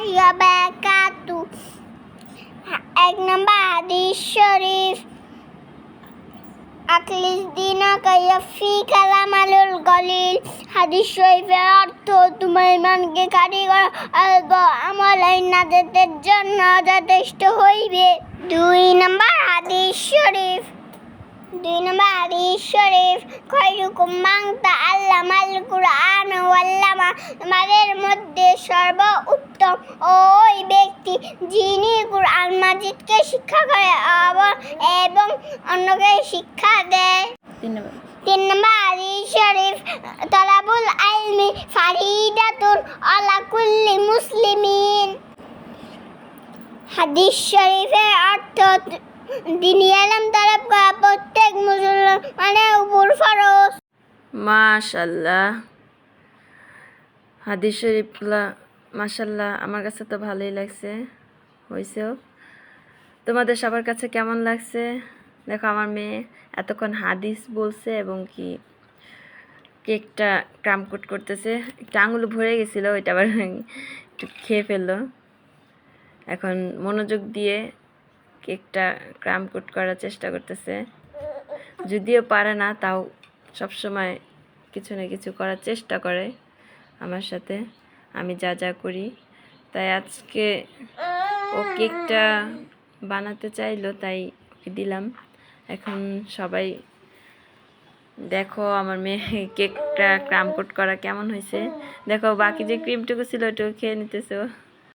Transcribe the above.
বারাকাতু এক নম্বর হাদিস শরীফ। আকলিস দিনাকা ইয়াফি কালামালুল গলিল। হাদিস শরীফের অর্থ, তোমার ইমানকে কারি করা অল্প আমল নাজাতের জন্য যথেষ্ট হইবে। দুই নম্বর হাদিস শরীফ। দুই নম্বর হাদিস শরীফ, খৈরুকুম মাংতা আল্লাহ মাল কুরআন। তোমাদের মধ্যে সর্ব উত্তম ওই ব্যক্তি যিনি কুরআন মাজিদকে শিক্ষা করে এবং অন্যকে শিক্ষা দেয়। তিন নম্বর। হাদিস শরীফ তলাবুল আলমি ফারিদাতুন আলা কুল্লি মুসলিমিন। হাদিস শরীফের অর্থ দিনী আলম তলব করা প্রত্যেক মুসলমানের উপর ফরজ। মাশাল্লাহ হাদিস শরীফগুলা মাশাল্লাহ আমার কাছে তো ভালোই লাগছে হয়েছেও তোমাদের সবার কাছে কেমন লাগছে? দেখো, আমার মেয়ে এতক্ষণ হাদিস বলছে এবং কি কেকটা ক্রামকুট করতেছে। একটু আঙুল ভরে গেছিল, ওইটা আবার একটু খেয়ে ফেলল। এখন মনোযোগ দিয়ে কেকটা ক্রামকুট করার চেষ্টা করতেছে। যদিও পারে না, তাও সবসময় কিছু না কিছু করার চেষ্টা করে। আমার সাথে। আমি যা যা করি। তাই আজকে ও কেকটা বানাতে চাইলো, তাই দিলাম। এখন সবাই দেখো আমার মেয়ে কেকটা ক্রামকোট করা কেমন হয়েছে। দেখো বাকি যে ক্রিমটুকু ছিল ওটুকু খেয়ে নিতেছে।